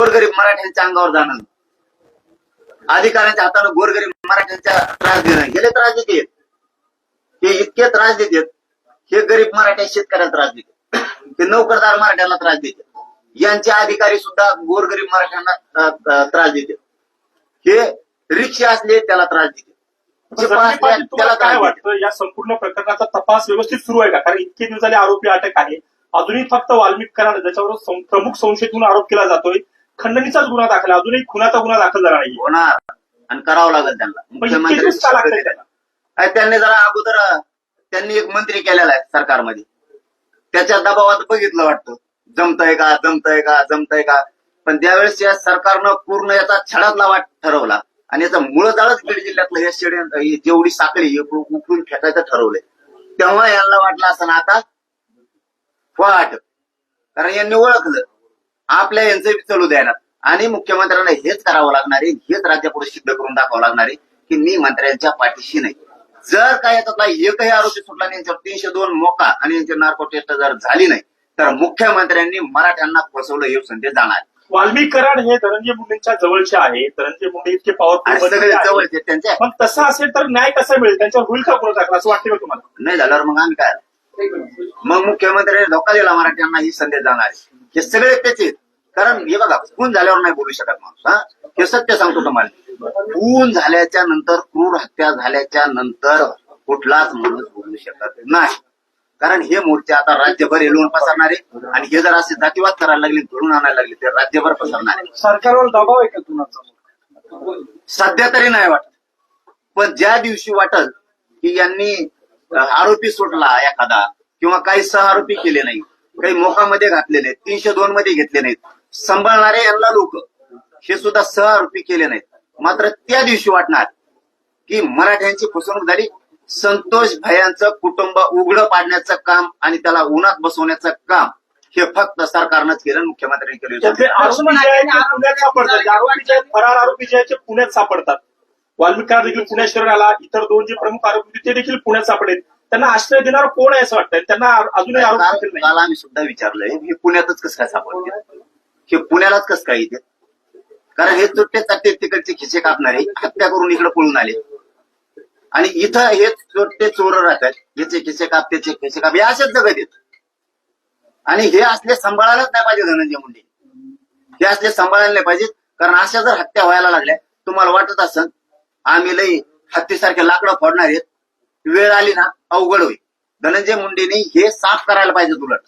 गोरगरीब मराठ्यांच्या अंगावर जाणं. अधिकाऱ्यांच्या हातानं गोरगरीब मराठ्यांच्या त्रास देणं. गेले त्रास देते. हे इतके त्रास देतात हे गरीब मराठ्या शेतकऱ्याला त्रास देतात हे नोकरदार मराठ्याला त्रास देतात यांचे अधिकारी सुद्धा गोरगरीब मराठ्यांना त्रास देतात हे रिक्षा असले त्याला त्रास तुम्हाला त्याला काय. वाटतं? या संपूर्ण प्रकरणाचा तपास व्यवस्थित सुरू आहे का? कारण इतके दिवस झाले आरोपी अटक आहे. अजूनही फक्त वाल्मिक कराड ज्याच्यावर प्रमुख संशयित म्हणून आरोप केला जातोय. खंडणीचाच गुन्हा दाखल आहे. अजूनही खुनाचा गुन्हा दाखल झाला नाही होणार. आणि करावं लागेल त्यांना. का त्याला? अरे त्यांनी जरा अगोदर त्यांनी एक मंत्री केलेला आहे सरकारमध्ये. त्याच्या दबावात बघितलं वाटतं. जमतंय का जमतंय का जमतंय का? पण त्यावेळेस या सरकारनं पूर्ण याचा छडातला वाट ठरवला. आणि याचा मूळ जाळच बीड जिल्ह्यातलं हे ही जेवढी साखळी हे उकळून उकळून फेकायचं ठरवलंय. तेव्हा यांना वाटलं असं ना आता वाट. कारण यांनी ओळखलं. आपल्या यांचं चालू द्यायला आणि मुख्यमंत्र्यांना हेच करावं लागणार आहे हेच राज्यापुढे सिद्ध करून दाखवावं लागणार आहे की मी मंत्र्यांच्या पाठीशी नाही. जर काय याच्यातला एकही आरोपी सुटला नाही यांच्यावर तीनशे दोन मोका आणि यांची नार्को टेस्ट जर झाली नाही तर मुख्यमंत्र्यांनी मराठ्यांना फसवलं हे संदेश जाणार. वाल्मिक कराड हे धनंजय मुंडेंच्या जवळचे आहे. धनंजय मुंडे इतके जवळचे त्यांच्या पण तसं असेल तर न्याय कसा मिळेल? त्यांच्यावर होईल का गुन्हा दाखल असं वाटतं तुम्हाला? नाही झाल्यावर मग आम्ही काय? मग मुख्यमंत्र्यांनी धोका दिला मराठ्यांना ही संदेश जाणार आहे. हे सगळे त्याचे आहेत. कारण हे बघा खून झाल्यावर नाही बोलू शकत माणूस हा? हे सत्य सांगतो तुम्हाला. खून झाल्याच्यानंतर क्रूर हत्या झाल्याच्यानंतर कुठलाच माणूस बोलू शकत नाही. कारण हे मोर्चे आता राज्यभर येऊन पसरणार आणि हे जर असे जातीवाद करायला लागले घडून आणायला लागले ते राज्यभर पसरणार. सरकारवर दबाव आहे का कुणाचा सध्या तरी नाही वाटत. पण ज्या दिवशी वाटल की यांनी आरोपी सुटला एखादा किंवा काही सह आरोपी केले नाही काही मोकामध्ये घातले नाहीत तीनशे दोन मध्ये घेतले नाहीत. सांभाळणारे यांना लोक. हे सुद्धा सह आरोपी केले नाहीत. मात्र त्या दिवशी वाटणार की मराठ्यांची फसवणूक झाली. संतोष भयांचं कुटुंब उघडं पाडण्याचं काम आणि त्याला उन्हात बसवण्याचं काम हे फक्त सरकारनंच केलं मुख्यमंत्र्यांनी केलं. आहेत आहेत फरार आरोपी जे आहेत ते पुण्यात सापडतात. वाल्मिक कराड देखील पुण्यात शहराला इतर दोन जे प्रमुख आरोपी होते ते देखील पुण्यात सापडेल. त्यांना आश्रय देणार कोण आहे असं वाटतंय? त्यांना अजूनही आरोप काल देखील नाही. काल आम्ही सुद्धा विचारलंय हे पुण्यातच कसं काय सापडते हे पुण्यालाच कसं काय येते कारण हे चुट्टे चाट्टे तिकडचे खिसे कापणारे हत्या करून इकडे पळून आले. आणि इथं हे चोट्टे चोर राहतात याचे खिसे काप त्याचे खिसे काप हे असेच जगत येत आणि हे असले सांभाळायलाच नाही पाहिजे धनंजय मुंडे. हे असले सांभाळायला नाही पाहिजे कारण अशा जर हत्या व्हायला लागल्या तुम्हाला वाटत असन आम्ही लई हत्तीसारखे लाकडं फोडणार आहेत वेळ आली ना अवघड होईल. धनंजय मुंडेने हे साफ करायला पाहिजे उलट.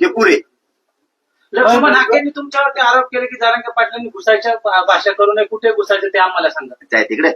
हे पुरे. लक्ष्मण हाकेंनी तुमच्यावरती आरोप केले की जारंगे पाटलांनी घुसायच्या भाषा करू नये. कुठे घुसायचं ते आम्हाला सांगा. तिकडे.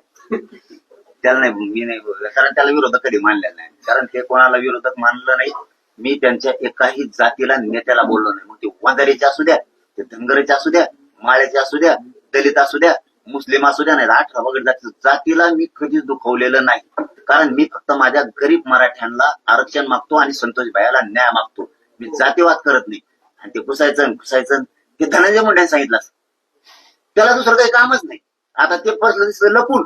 त्याला नाही मी नाही कारण त्याला विरोधक कधी मानलेला नाही. कारण ते कोणाला विरोधक मानलं नाही मी त्यांच्या एकाही जातीला नेत्याला बोललो नाही. मग ते वंजारीचे असू द्या ते धनगरीचे असू द्या माळ्याचे असू द्या दलित असू द्या मुस्लिम असू द्या नाही अठरा वगैरे जाती जातीला मी कधीच दुखवलेलं नाही. कारण मी फक्त माझ्या गरीब मराठ्यांना आरक्षण मागतो आणि संतोष भाईला न्याय मागतो. मी जातीवाद करत नाही. आणि ते घुसायचं घुसायचं ते धनंजय मुंडेने सांगितलं. त्याला दुसरं काही कामच नाही. आता ते पसलं दिसलं लपून.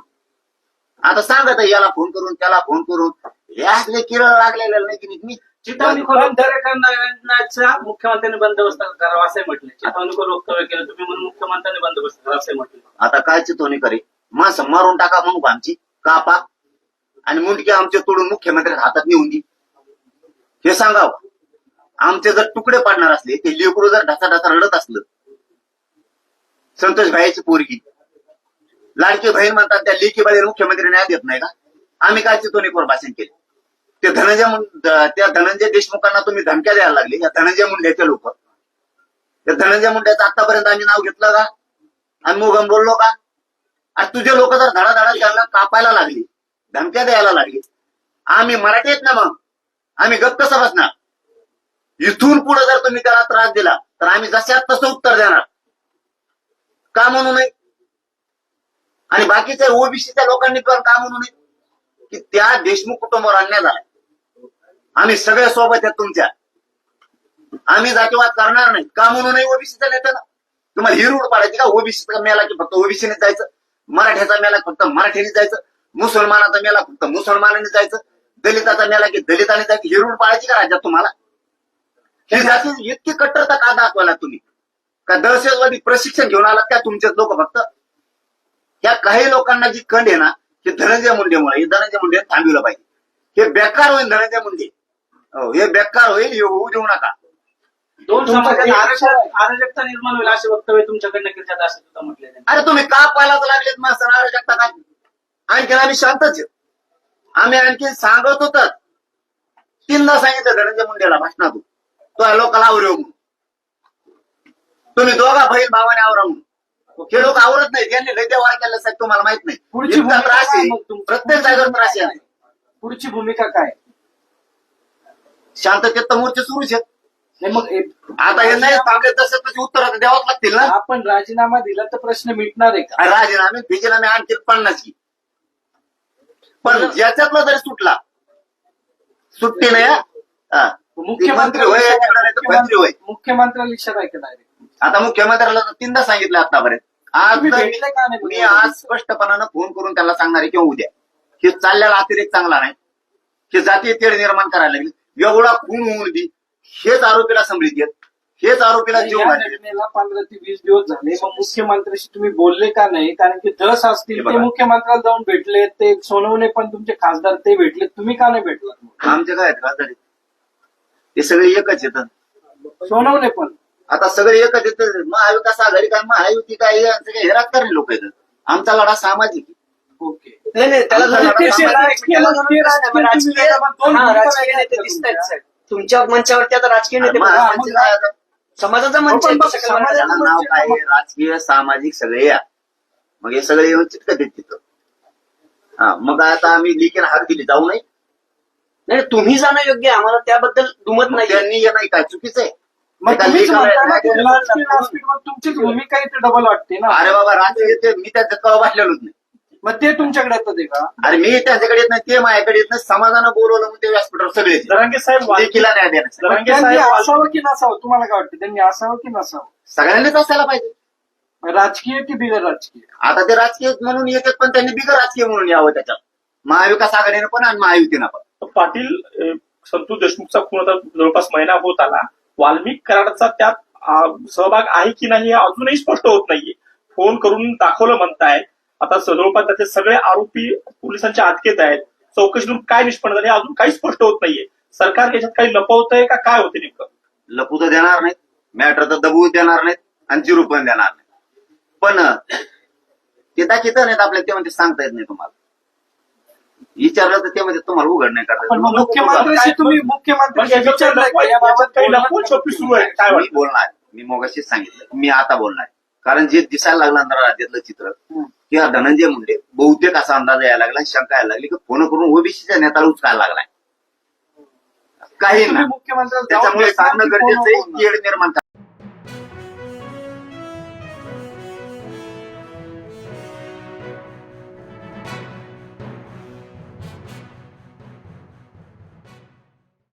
आता सांगत आहे याला फोन करून त्याला फोन करून. हे किरळ लागलेले नाही की मी चितवणी दरेकरणाचा मुख्यमंत्र्यांनी बंदोबस्त करावा असे म्हटले. चितवणी करून वक्तव्य केलं. तुम्ही म्हणून मुख्यमंत्र्यांनी बंदोबस्त करावा असे म्हटले. आता काय चितवणी करे? मास मारून टाका मग आमची कापा. आणि मुंडके आमचे तोडून मुख्यमंत्री हातात नेऊन दे हे सांगावं. आमचे जर तुकडे पाडणार असले ते लेकरू जर ढसा ढसा रडत असलं संतोष भाईची पोरगी. लाडकी बहीण म्हणतात त्या लेखी बाळीला मुख्यमंत्री न्याय देत नाही का? आम्ही काय चितवणीवर भाषण केले? ते धनंजय त्या धनंजय देशमुखांना तुम्ही धमक्या द्यायला लागले. या धनंजय मुंड्याचे लोक. त्या धनंजय मुंड्याचं आतापर्यंत आम्ही नाव घेतलं का? आणि मुगम बोललो का? आणि तुझे लोक जर धडाधडा त्यांना कापायला लागली धमक्या द्यायला लागली. आम्ही मराठी ना मग. आम्ही गप्प समजणार. इथून पुढे जर तुम्ही त्याला त्रास दिला तर आम्ही जशात तसं उत्तर देणार. का म्हणू नये? आणि बाकीच्या ओबीसीच्या लोकांनी पण का म्हणू नये? की त्या देशमुख कुटुंबावर अन्याय झालाय. आम्ही सगळे सोबत आहेत तुमच्या. आम्ही जातीवाद करणार नाही. का म्हणू नये ओबीसीच्या नेत्याला? तुम्हाला ही रूढ पाडायची का? ओबीसीचा मेला की फक्त ओबीसीने जायचं? मराठ्याचा मेला फक्त मराठीने जायचं? मुसलमानाचा मेला फक्त मुसलमानाने जायचं दलिताचा मेला की दलिताने जायचं ही रूढ पाडायची का राज्यात तुम्हाला? ही जाती इतकी कट्टरता का दाखवायला तुम्ही? का दहशतवादी प्रशिक्षण घेऊन आलात का तुमचेच लोक फक्त? ह्या काही लोकांना जी कंड आहे ना हे धनंजय मुंडेमुळे हे धनंजय मुंडे थांबवलं पाहिजे. हे बेकार होईल धनंजय मुंडे. हो बेकार होईल हे होऊ देऊ नका. दोन तुमचा अराजकता निर्माण होईल असे वक्तव्य तुमच्याकडनं केलं असं सुद्धा म्हटले अरे तुम्ही का पालाच लागलेत मग सणारा शकता काय आणखीन आम्ही शांतच. आम्ही आणखी सांगत होत. तीनदा सांगितलं धनंजय मुंडेला भाषणातून तो लोकांना आवरेव म्हणून. तुम्ही दोघा बहीण भावाने आवरा म्हणून. हे लोक आवरत नाहीत. यांनी लय देवार केलं साहेब तुम्हाला माहीत नाही. पुढची त्रास आहे? प्रत्येक जागेवर त्रास आहे. पुढची भूमिका काय? शांततेत तर मोर्चे सुरूच आहेत. नाही मग आता हे नाही थांबले तसे तसे उत्तर द्यावंच लागतील ना. आपण राजीनामा दिला तर प्रश्न मिटणार आहे का? राजीनामे फिजीनामे आणखी पन्नास की पण ज्याच्यातला जरी सुटला सुट्टी नाही हा. हा. ती मंत्री होय याच्याकडे नाही तर मंत्री होय मुख्यमंत्र्याला इशारा आहे का डायरेक्ट आता मुख्यमंत्र्याला तर तीनदा सांगितलं आतापर्यंत. आज तुम्ही तर भेटले का नाही? मी आज स्पष्टपणानं फोन करून त्याला सांगणार आहे किंवा उद्या. हे चाललेला अतिरेक चांगला नाही. हे जातीय तेढ निर्माण करायला लागले. एवढा खून होऊन दे हेच आरोपीला समृद्धी देत हेच आरोपीला जीव या. घटनेला पंधरा ते वीस दिवस झाले मग मुख्यमंत्र्याशी तुम्ही बोलले का नाही कारण की दस असतील हे ते बघा. मुख्यमंत्र्याला जाऊन भेटले ते सोनवणे पण तुमचे खासदार ते भेटले तुम्ही का नाही भेटलात मग? आमचे काय आहेत खासदार आहेत? ते सगळे एकच येतात सोनवणे पण आता सगळे एकच येत महाविकास आघाडी काय महायुती काय हे यांचे काय हे राजकारणी लोक आहेत आमचा लढा सामाजिक आहे. ओके नाही नाही त्याला. राजकीय- हा, नेते आहेत दिसत आहेत तुमच्या. साहेब तुमच्या मंचावरती आता राजकीय नेते मग बघा. आमचे काय आता? समाजाचा मंच आहे. म्हणायचं? त्याला नाव काय आहे? राजकीय सामाजिक सगळे या. मग हे सगळे येऊन चिटकत आहेत तिथं. हा मग आता आम्ही लिखीन हाक दिली जाऊ नये नाही तुम्ही जाणं योग्य आहे. आम्हाला त्याबद्दल दुमत मग नाही त्यांनी नाही काय चुकीचं आहे? मग एका तुम्हीच लेखनाला- म्हणता ना की राजकीय व्यासपीठावर तुमचीच भूमिका इथे डबल वाटते ना. अरे बाबा राजकीय ते मी त्याच्यात कवा वाटलेलोच नाही. मग ते तुमच्याकडे येतात आहे का? अरे मी त्यांच्याकडे येत नाही ते माझ्याकडे येत नाही. समाजानं बोलवलं म्हणून ते व्यासपीठावर सगळे. जरांगे साहेब न्याय जरांगे त्यांनी साहेब असावं की नसावं? तुम्हाला काय वाटतं? त्यांनी असावं की नसावं? सगळ्यांनीच असायला पाहिजे. राजकीय की बिगर राजकीय? आता ते राजकीय म्हणून येतात पण त्यांनी बिगर राजकीय म्हणून यावं त्याच्यात. महाविकास आघाडीनं पण आणि महायुतीनं पण. पाटील अ, संतोष देशमुखचा खून आता जवळपास महिना होत आला. वाल्मिक कराडचा त्यात आ, सहभाग आहे की नाही हे अजूनही स्पष्ट होत नाहीये. फोन करून दाखवलं म्हणताय आता जवळपास त्याचे सगळे आरोपी पोलिसांच्या अटकेत आहेत. चौकशीतून काय निष्पन्न झाले अजून काही स्पष्ट होत नाहीये. सरकार याच्यात काही लपवतंय का? काय होते नेमकं? लपू तर देणार नाहीत. मॅटर तर दबवू देणार नाहीत आणि जिरू पण देणार नाही पण तिथं किती नाहीत आपल्याला ते म्हणजे सांगता येत नाही तुम्हाला. विचारलं तर ते म्हणजे तुम्हाला उघड नाही करता पण मग येत. मुख्यमंत्र्याशी तुम्ही मुख्यमंत्र्याशी काही विचारलंय का याबाबत सुरू आहे. काय मी वाटतं? बोलणार. मी मोगाशीच सांगितलं. मी आता बोलणार. कारण जे दिसायला लागलं अंधारा राज्यातलं चित्र. की हा धनंजय मुंडे बहुतेक असा अंदाज यायला लागला शंका यायला लागली की फोन करून ओबीसीच्या नेत्याला उचकायला लागलाय. काही तुम्ही ना मुख्यमंत्र्याला जाऊन त्याच्यामुळे सांगणं गरजेचं आहे निर्माण